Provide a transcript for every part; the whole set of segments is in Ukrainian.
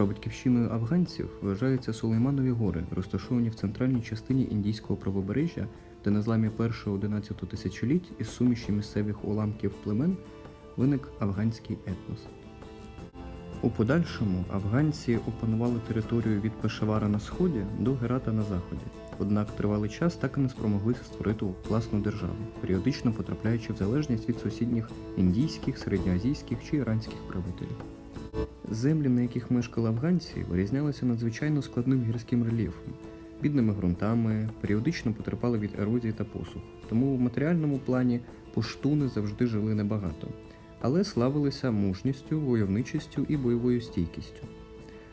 Прабатьківщиною афганців вважаються Сулейманові гори, розташовані в центральній частині індійського правобережжя, де на зламі першого 11 тисячоліть із суміші місцевих уламків племен виник афганський етнос. У подальшому афганці опанували територію від Пешавара на сході до Герата на заході. Однак тривалий час так і не спромоглися створити власну державу, періодично потрапляючи в залежність від сусідніх індійських, середньоазійських чи іранських правителів. Землі, на яких мешкали афганці, вирізнялися надзвичайно складним гірським рельєфом, бідними ґрунтами, періодично потерпали від ерозії та посух. Тому в матеріальному плані пуштуни завжди жили небагато, але славилися мужністю, войовничістю і бойовою стійкістю.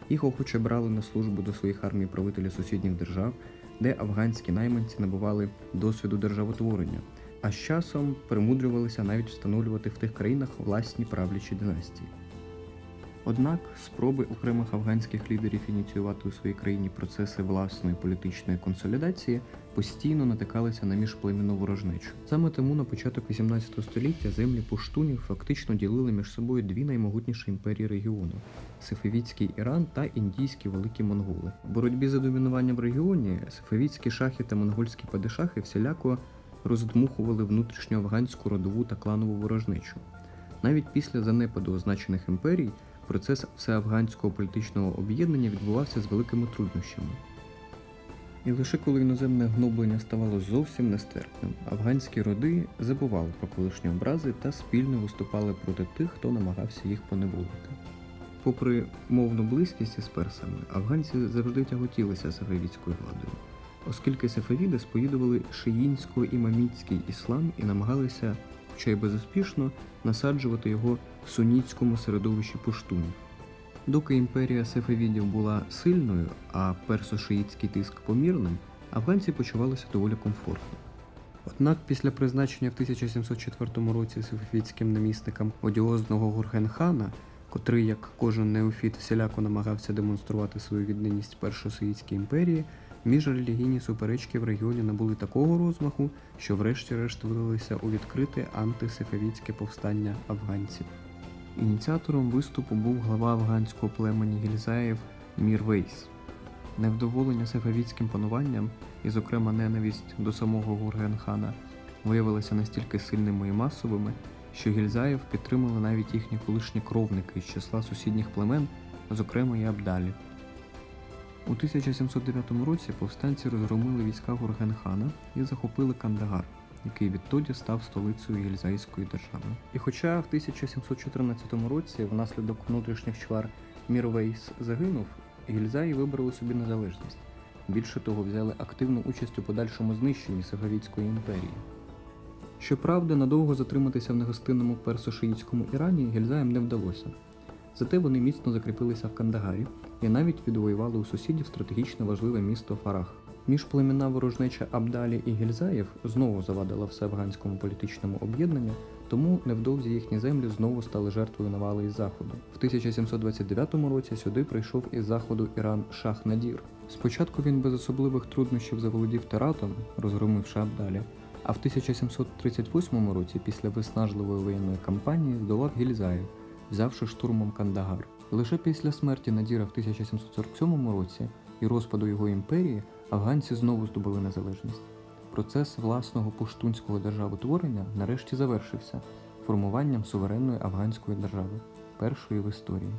Їх охоче брали на службу до своїх армій правителі сусідніх держав, де афганські найманці набували досвіду державотворення, а з часом примудрювалися навіть встановлювати в тих країнах власні правлячі династії. Однак спроби окремих афганських лідерів ініціювати у своїй країні процеси власної політичної консолідації постійно натикалися на міжплемінну ворожнечу. Саме тому на початок 18 століття землі пуштунів фактично ділили між собою дві наймогутніші імперії регіону Сефевідський Іран та індійські великі монголи. В боротьбі за домінування в регіоні сефевідські шахи та монгольські падишахи всіляко роздмухували внутрішню афганську родову та кланову ворожнечу. Навіть після занепаду означених імперій процес всеафганського політичного об'єднання відбувався з великими труднощами. І лише коли іноземне гноблення ставало зовсім нестерпним, афганські роди забували про колишні образи та спільно виступали проти тих, хто намагався їх поневолити. Попри мовну близькість із персами, афганці завжди тяготілися сефевідською владою, оскільки сефевіди сповідували шиїнсько-імамітський іслам і намагалися, хоча й безуспішно, насаджувати його сунітському середовищі пуштунів. Доки імперія сефевідів була сильною, а персо-шиїтський тиск помірним, афганці почувалися доволі комфортно. Однак після призначення в 1704 році сефевідським намісником одіозного Гургенхана, котрий, як кожен неофіт, всіляко намагався демонструвати свою відданість першо-сиїтській імперії, міжрелігійні суперечки в регіоні набули такого розмаху, що врешті-решт вилилися у відкрите антисефевідське повстання афганців. Ініціатором виступу був глава афганського племені Гільзаєв Мірвейс. Невдоволення сефевідським пануванням і, зокрема, ненависть до самого Гургенхана виявилися настільки сильними і масовими, що Гільзаєв підтримали навіть їхні колишні кровники з числа сусідніх племен, зокрема і Абдалі. У 1709 році повстанці розгромили війська Гургенхана і захопили Кандагар, який відтоді став столицею Єльзайської держави. І хоча в 1714 році внаслідок внутрішніх чвар Мірвейс загинув, Гільзаї вибрали собі незалежність. Більше того, взяли активну участь у подальшому знищенні Сафавідської імперії. Щоправда, надовго затриматися в негостинному персо-шиїтському Ірані Гільзаям не вдалося. Зате вони міцно закріпилися в Кандагарі і навіть відвоювали у сусідів стратегічно важливе місто Фарах. Міжплемінна ворожнеча Абдалі і Гільзаєв знову завадила всеафганському політичному об'єднанню, тому невдовзі їхні землі знову стали жертвою навали із заходу. В 1729 році сюди прийшов із заходу Іран Шах Надір. Спочатку він без особливих труднощів заволодів Тератом, розгромивши Абдалі, а в 1738 році, після виснажливої воєнної кампанії, здолав Гільзаїв, взявши штурмом Кандагар. Лише після смерті Надіра в 1747 році і розпаду його імперії афганці знову здобули незалежність. Процес власного пуштунського державотворення нарешті завершився формуванням суверенної афганської держави, першої в історії.